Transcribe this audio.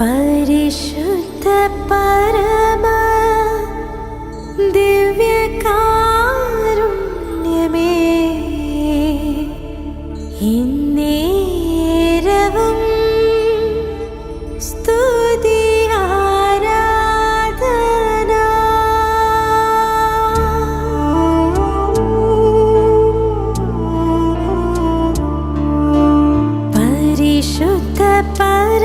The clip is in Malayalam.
പരിശുദ്ധ പരമ ദിവ്യകാരുണ്യമേ ഇന്നേരവും സ്തുതി ആരാധന. പരിശുദ്ധ പര